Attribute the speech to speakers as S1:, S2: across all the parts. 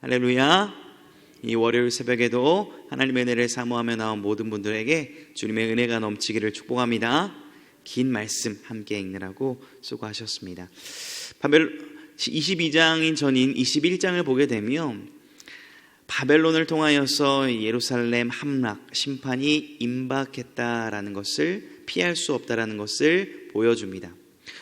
S1: 할렐루야. 이 월요일 새벽에도 하나님의 은혜를 사모하며 나온 모든 분들에게 주님의 은혜가 넘치기를 축복합니다. 긴 말씀 함께 읽느라고 수고하셨습니다. 바벨 22장인 전인 21장을 보게 되면 바벨론을 통하여서 예루살렘 함락 심판이 임박했다라는 것을 피할 수 없다라는 것을 보여줍니다.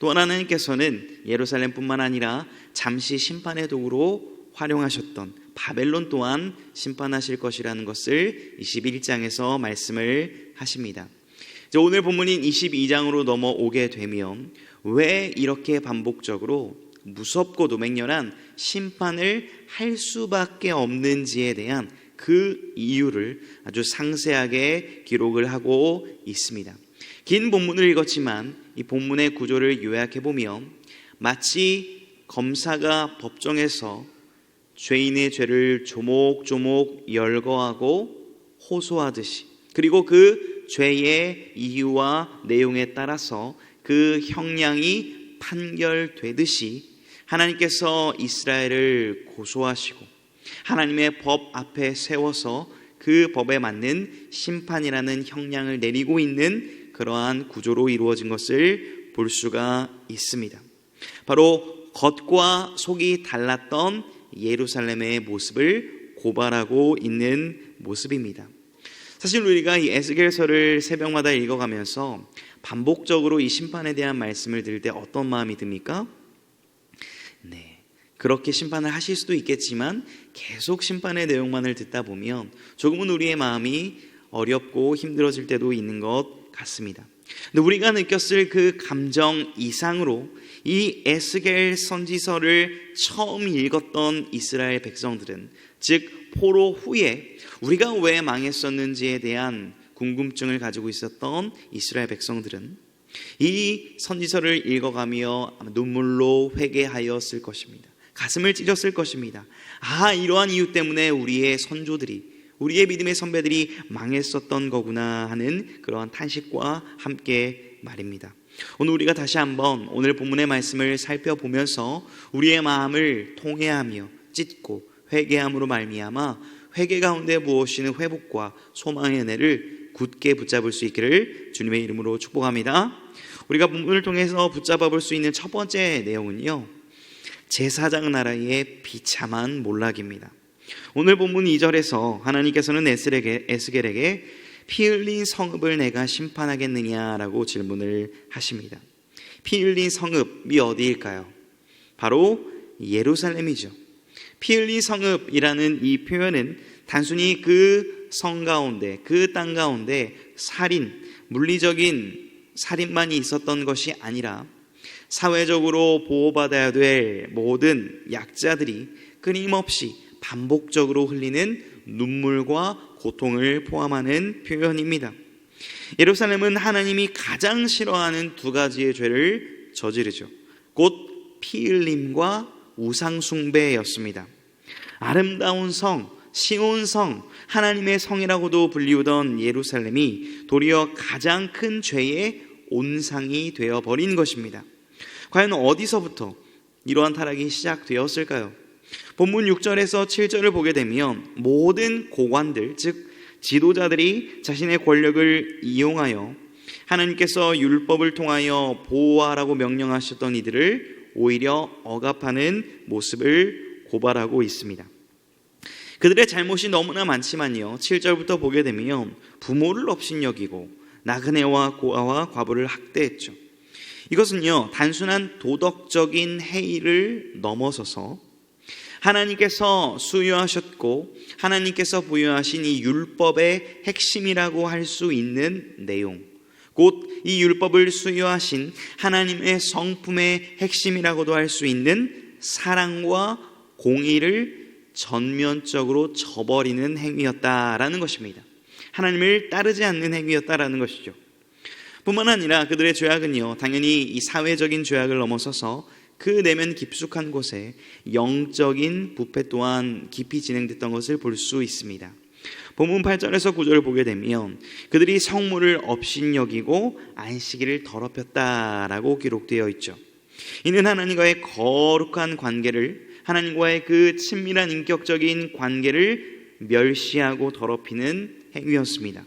S1: 또 하나님께서는 예루살렘뿐만 아니라 잠시 심판의 도구로 활용하셨던 바벨론 또한 심판하실 것이라는 것을 21장에서 말씀을 하십니다. 오늘 본문인 22장으로 넘어오게 되면 왜 이렇게 반복적으로 무섭고도 맹렬한 심판을 할 수밖에 없는지에 대한 그 이유를 아주 상세하게 기록을 하고 있습니다. 긴 본문을 읽었지만 이 본문의 구조를 요약해 보면 마치 검사가 법정에서 죄인의 죄를 조목조목 열거하고 호소하듯이 그리고 그 죄의 이유와 내용에 따라서 그 형량이 판결되듯이 하나님께서 이스라엘을 고소하시고 하나님의 법 앞에 세워서 그 법에 맞는 심판이라는 형량을 내리고 있는 그러한 구조로 이루어진 것을 볼 수가 있습니다. 바로 겉과 속이 달랐던 예루살렘의 모습을 고발하고 있는 모습입니다. 사실 우리가 이 에스겔서를 새벽마다 읽어가면서 반복적으로 이 심판에 대한 말씀을 들을 때 어떤 마음이 듭니까? 네. 그렇게 심판을 하실 수도 있겠지만 계속 심판의 내용만을 듣다 보면 조금은 우리의 마음이 어렵고 힘들어질 때도 있는 것 같습니다. 근데 우리가 느꼈을 그 감정 이상으로 이 에스겔 선지서를 처음 읽었던 이스라엘 백성들은 즉 포로 후에 우리가 왜 망했었는지에 대한 궁금증을 가지고 있었던 이스라엘 백성들은 이 선지서를 읽어가며 눈물로 회개하였을 것입니다. 가슴을 찢었을 것입니다. 아, 이러한 이유 때문에 우리의 선조들이 우리의 믿음의 선배들이 망했었던 거구나 하는 그러한 탄식과 함께 말입니다. 오늘 우리가 다시 한번 오늘 본문의 말씀을 살펴보면서 우리의 마음을 통해하며 찢고 회개함으로 말미암아 회개 가운데 무엇이는 회복과 소망의 은혜를 굳게 붙잡을 수 있기를 주님의 이름으로 축복합니다. 우리가 본문을 통해서 붙잡아 볼 수 있는 첫 번째 내용은요. 제사장 나라의 비참한 몰락입니다. 오늘 본문 2절에서 하나님께서는 에스겔에게, 피 흘린 성읍을 내가 심판하겠느냐라고 질문을 하십니다. 피 흘린 성읍이 어디일까요? 바로 예루살렘이죠. 피 흘린 성읍이라는 이 표현은 단순히 그 성 가운데, 그 땅 가운데 살인, 물리적인 살인만이 있었던 것이 아니라 사회적으로 보호받아야 될 모든 약자들이 끊임없이 반복적으로 흘리는 눈물과 고통을 포함하는 표현입니다. 예루살렘은 하나님이 가장 싫어하는 두 가지의 죄를 저지르죠. 곧 피 흘림과 우상숭배였습니다. 아름다운 성, 시온 성, 하나님의 성이라고도 불리우던 예루살렘이 도리어 가장 큰 죄의 온상이 되어 버린 것입니다. 과연 어디서부터 이러한 타락이 시작되었을까요? 본문 6절에서 7절을 보게 되면 모든 고관들, 즉 지도자들이 자신의 권력을 이용하여 하나님께서 율법을 통하여 보호하라고 명령하셨던 이들을 오히려 억압하는 모습을 고발하고 있습니다. 그들의 잘못이 너무나 많지만요. 7절부터 보게 되면 부모를 업신여기고 나그네와 고아와 과부를 학대했죠. 이것은요, 단순한 도덕적인 해이를 넘어서서 하나님께서 수여하셨고 하나님께서 부여하신 이 율법의 핵심이라고 할 수 있는 내용, 곧 이 율법을 수여하신 하나님의 성품의 핵심이라고도 할 수 있는 사랑과 공의를 전면적으로 저버리는 행위였다라는 것입니다. 하나님을 따르지 않는 행위였다라는 것이죠. 뿐만 아니라 그들의 죄악은요, 당연히 이 사회적인 죄악을 넘어서서 그 내면 깊숙한 곳에 영적인 부패 또한 깊이 진행됐던 것을 볼 수 있습니다. 본문 8절에서 9절을 보게 되면 그들이 성물을 업신여기고 안식일을 더럽혔다라고 기록되어 있죠. 이는 하나님과의 거룩한 관계를 하나님과의 그 친밀한 인격적인 관계를 멸시하고 더럽히는 행위였습니다.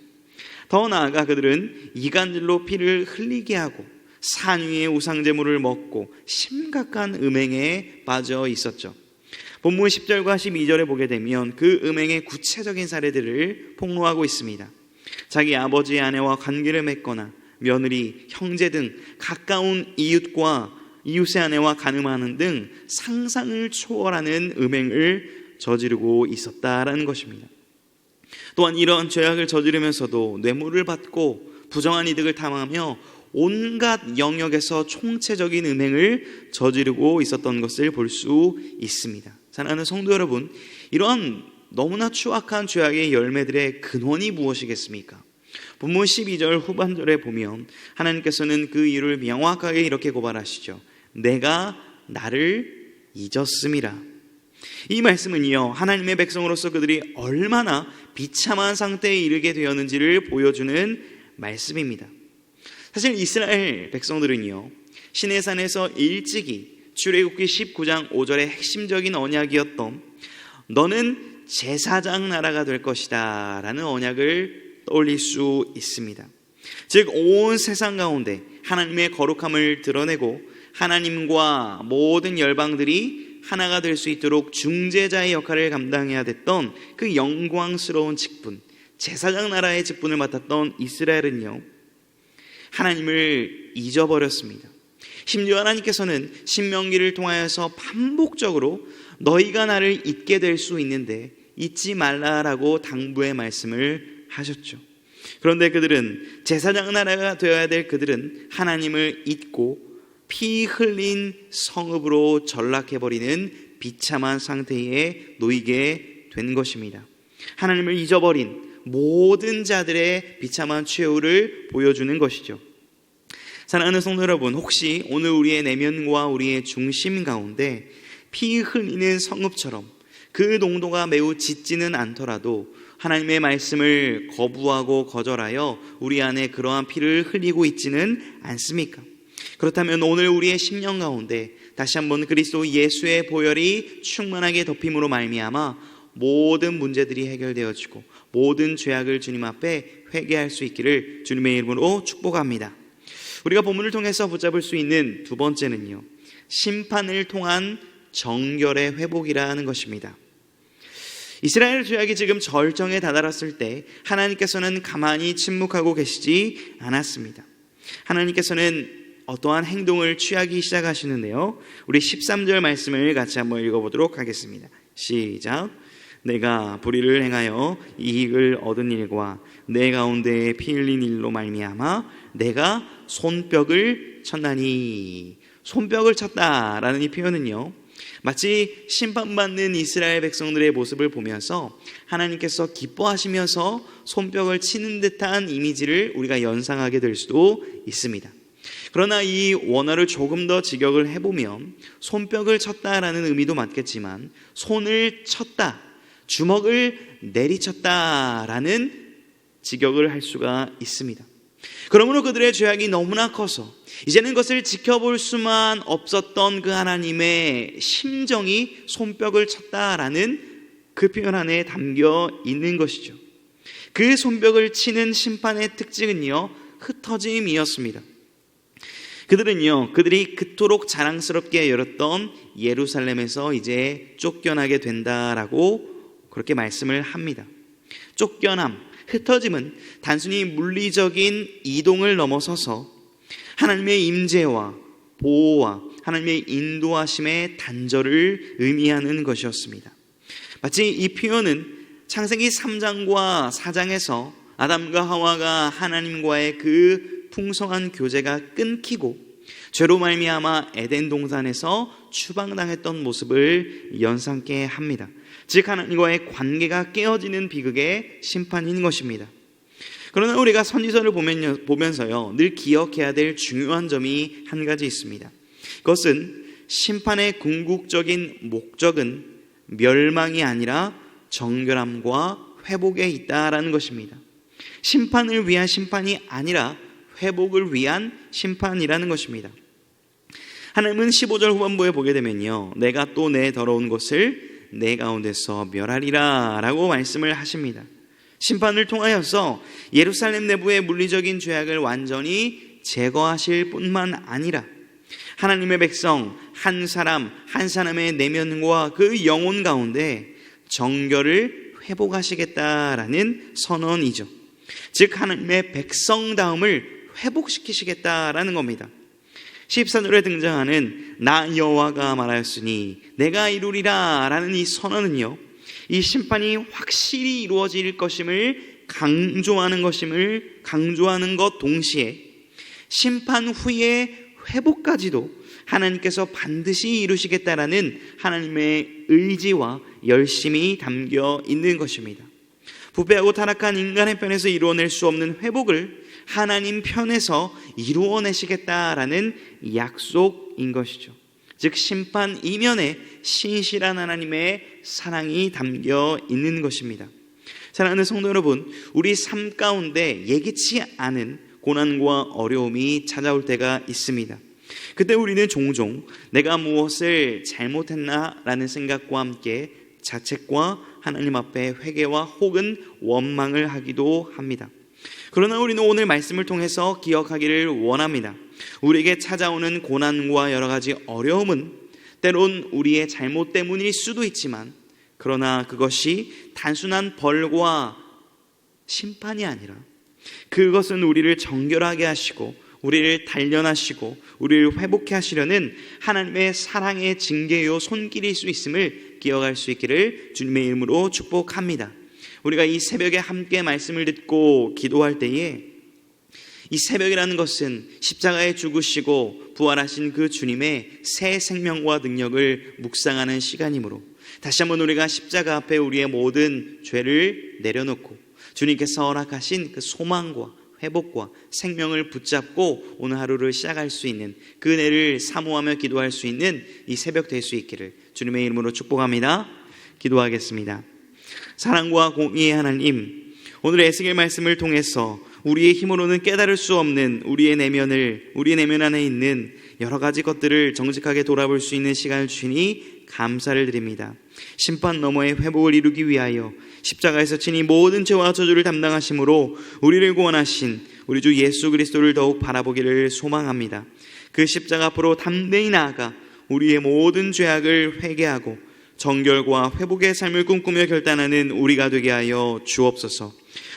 S1: 더 나아가 그들은 이간질로 피를 흘리게 하고 산 위의 우상제물을 먹고 심각한 음행에 빠져 있었죠. 본문 10절과 12절에 보게 되면 그 음행의 구체적인 사례들을 폭로하고 있습니다. 자기 아버지의 아내와 관계를 맺거나 며느리, 형제 등 가까운 이웃과 이웃의 아내와 가늠하는 등 상상을 초월하는 음행을 저지르고 있었다라는 것입니다. 또한 이러한 죄악을 저지르면서도 뇌물을 받고 부정한 이득을 탐하며 온갖 영역에서 총체적인 음행을 저지르고 있었던 것을 볼 수 있습니다. 사랑하는 성도 여러분, 이러한 너무나 추악한 죄악의 열매들의 근원이 무엇이겠습니까? 본문 12절 후반절에 보면 하나님께서는 그 이유를 명확하게 이렇게 고발하시죠. 내가 나를 잊었음이라. 이 말씀은요, 하나님의 백성으로서 그들이 얼마나 비참한 상태에 이르게 되었는지를 보여주는 말씀입니다. 사실 이스라엘 백성들은요, 시내산에서 일찍이 출애굽기 19장 5절의 핵심적인 언약이었던 너는 제사장 나라가 될 것이다 라는 언약을 떠올릴 수 있습니다. 즉, 온 세상 가운데 하나님의 거룩함을 드러내고 하나님과 모든 열방들이 하나가 될 수 있도록 중재자의 역할을 감당해야 됐던 그 영광스러운 직분, 제사장 나라의 직분을 맡았던 이스라엘은요, 하나님을 잊어버렸습니다. 심지어 하나님께서는 신명기를 통하여서 반복적으로 너희가 나를 잊게 될 수 있는데 잊지 말라라고 당부의 말씀을 하셨죠. 그런데 그들은 제사장 나라가 되어야 될 그들은 하나님을 잊고 피 흘린 성읍으로 전락해버리는 비참한 상태에 놓이게 된 것입니다. 하나님을 잊어버린 모든 자들의 비참한 최후를 보여주는 것이죠. 사랑하는 성도 여러분, 혹시 오늘 우리의 내면과 우리의 중심 가운데 피 흘리는 성읍처럼 그 농도가 매우 짙지는 않더라도 하나님의 말씀을 거부하고 거절하여 우리 안에 그러한 피를 흘리고 있지는 않습니까? 그렇다면 오늘 우리의 심령 가운데 다시 한번 그리스도 예수의 보혈이 충만하게 덮임으로 말미암아 모든 문제들이 해결되어지고 모든 죄악을 주님 앞에 회개할 수 있기를 주님의 이름으로 축복합니다. 우리가 본문을 통해서 붙잡을 수 있는 두 번째는요. 심판을 통한 정결의 회복이라는 것입니다. 이스라엘 죄악이 지금 절정에 다다랐을 때 하나님께서는 가만히 침묵하고 계시지 않았습니다. 하나님께서는 어떠한 행동을 취하기 시작하시는데요. 우리 13절 말씀을 같이 한번 읽어보도록 하겠습니다. 시작. 내가 불의를 행하여 이익을 얻은 일과 내 가운데 피 흘린 일로 말미암아 내가 손뼉을 쳤나니 손뼉을 쳤다라는 이 표현은요. 마치 심판받는 이스라엘 백성들의 모습을 보면서 하나님께서 기뻐하시면서 손뼉을 치는 듯한 이미지를 우리가 연상하게 될 수도 있습니다. 그러나 이 원어를 조금 더 직역을 해보면 손뼉을 쳤다라는 의미도 맞겠지만 손을 쳤다, 주먹을 내리쳤다라는 직역을 할 수가 있습니다. 그러므로 그들의 죄악이 너무나 커서 이제는 그것을 지켜볼 수만 없었던 그 하나님의 심정이 손뼉을 쳤다라는 그 표현 안에 담겨 있는 것이죠. 그 손뼉을 치는 심판의 특징은요, 흩어짐이었습니다. 그들은요, 그들이 그토록 자랑스럽게 열었던 예루살렘에서 이제 쫓겨나게 된다라고 그렇게 말씀을 합니다. 쫓겨남, 흩어짐은 단순히 물리적인 이동을 넘어서서 하나님의 임재와 보호와 하나님의 인도하심의 단절을 의미하는 것이었습니다. 마치 이 표현은 창세기 3장과 4장에서 아담과 하와가 하나님과의 그 풍성한 교제가 끊기고 죄로 말미암아 에덴 동산에서 추방당했던 모습을 연상케 합니다. 즉 하나님과의 관계가 깨어지는 비극의 심판인 것입니다. 그러나 우리가 선지서를 보면서요, 늘 기억해야 될 중요한 점이 한 가지 있습니다. 그것은 심판의 궁극적인 목적은 멸망이 아니라 정결함과 회복에 있다라는 것입니다. 심판을 위한 심판이 아니라 회복을 위한 심판이라는 것입니다. 하나님은 15절 후반부에 보게 되면요. 내가 또 내 더러운 것을 내 가운데서 멸하리라 라고 말씀을 하십니다. 심판을 통하여서 예루살렘 내부의 물리적인 죄악을 완전히 제거하실 뿐만 아니라 하나님의 백성 한 사람 한 사람의 내면과 그 영혼 가운데 정결을 회복하시겠다라는 선언이죠. 즉 하나님의 백성다움을 회복시키시겠다라는 겁니다. 14절에 등장하는 나 여호와가 말하였으니 내가 이루리라 라는 이 선언은요. 이 심판이 확실히 이루어질 것임을 강조하는 것임을 강조하는 것 동시에 심판 후에 회복까지도 하나님께서 반드시 이루시겠다라는 하나님의 의지와 열심이 담겨 있는 것입니다. 부패하고 타락한 인간의 편에서 이루어낼 수 없는 회복을 하나님 편에서 이루어내시겠다라는 약속인 것이죠. 즉 심판 이면에 신실한 하나님의 사랑이 담겨 있는 것입니다. 사랑하는 성도 여러분, 우리 삶 가운데 예기치 않은 고난과 어려움이 찾아올 때가 있습니다. 그때 우리는 종종 내가 무엇을 잘못했나라는 생각과 함께 자책과 하나님 앞에 회개와 혹은 원망을 하기도 합니다. 그러나 우리는 오늘 말씀을 통해서 기억하기를 원합니다. 우리에게 찾아오는 고난과 여러 가지 어려움은 때론 우리의 잘못 때문일 수도 있지만 그러나 그것이 단순한 벌과 심판이 아니라 그것은 우리를 정결하게 하시고 우리를 단련하시고 우리를 회복해 하시려는 하나님의 사랑의 징계요 손길일 수 있음을 기억할 수 있기를 주님의 이름으로 축복합니다. 우리가 이 새벽에 함께 말씀을 듣고 기도할 때에 이 새벽이라는 것은 십자가에 죽으시고 부활하신 그 주님의 새 생명과 능력을 묵상하는 시간이므로 다시 한번 우리가 십자가 앞에 우리의 모든 죄를 내려놓고 주님께서 허락하신 그 소망과 회복과 생명을 붙잡고 오늘 하루를 시작할 수 있는 그 은혜를 사모하며 기도할 수 있는 이 새벽 될 수 있기를 주님의 이름으로 축복합니다. 기도하겠습니다. 사랑과 공의의 하나님, 오늘 에스겔 말씀을 통해서 우리의 힘으로는 깨달을 수 없는 우리의 내면을 우리 내면 안에 있는 여러 가지 것들을 정직하게 돌아볼 수 있는 시간을 주시니 감사를 드립니다. 심판 너머의 회복을 이루기 위하여 십자가에서 친히 모든 죄와 저주를 담당하심으로 우리를 구원하신 우리 주 예수 그리스도를 더욱 바라보기를 소망합니다. 그 십자가 앞으로 담대히 나아가 우리의 모든 죄악을 회개하고 정결과 회복의 삶을 꿈꾸며 결단하는 우리가 되게 하여 주옵소서.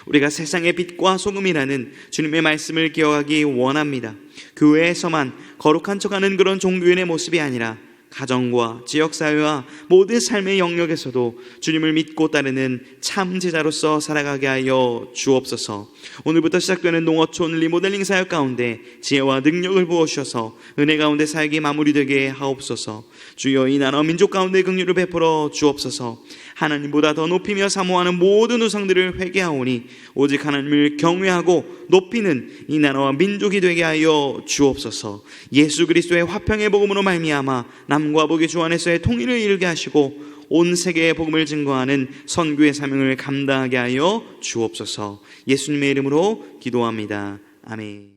S1: 우리가 세상의 빛과 소금이라는 주님의 말씀을 기억하기 원합니다. 교회에서만 거룩한 척하는 그런 종교인의 모습이 아니라 가정과 지역사회와 모든 삶의 영역에서도 주님을 믿고 따르는 참 제자로서 살아가게 하여 주옵소서. 오늘부터 시작되는 농어촌 리모델링 사역 가운데 지혜와 능력을 부어주셔서 은혜 가운데 살기 마무리되게 하옵소서. 주여 이 나라 민족 가운데 긍휼을 베풀어 주옵소서. 하나님보다 더 높이며 사모하는 모든 우상들을 회개하오니 오직 하나님을 경외하고 높이는 이 나라와 민족이 되게 하여 주옵소서. 예수 그리스도의 화평의 복음으로 말미암아 남과 북의 주 안에서의 통일을 이루게 하시고 온 세계의 복음을 증거하는 선교의 사명을 감당하게 하여 주옵소서. 예수님의 이름으로 기도합니다. 아멘.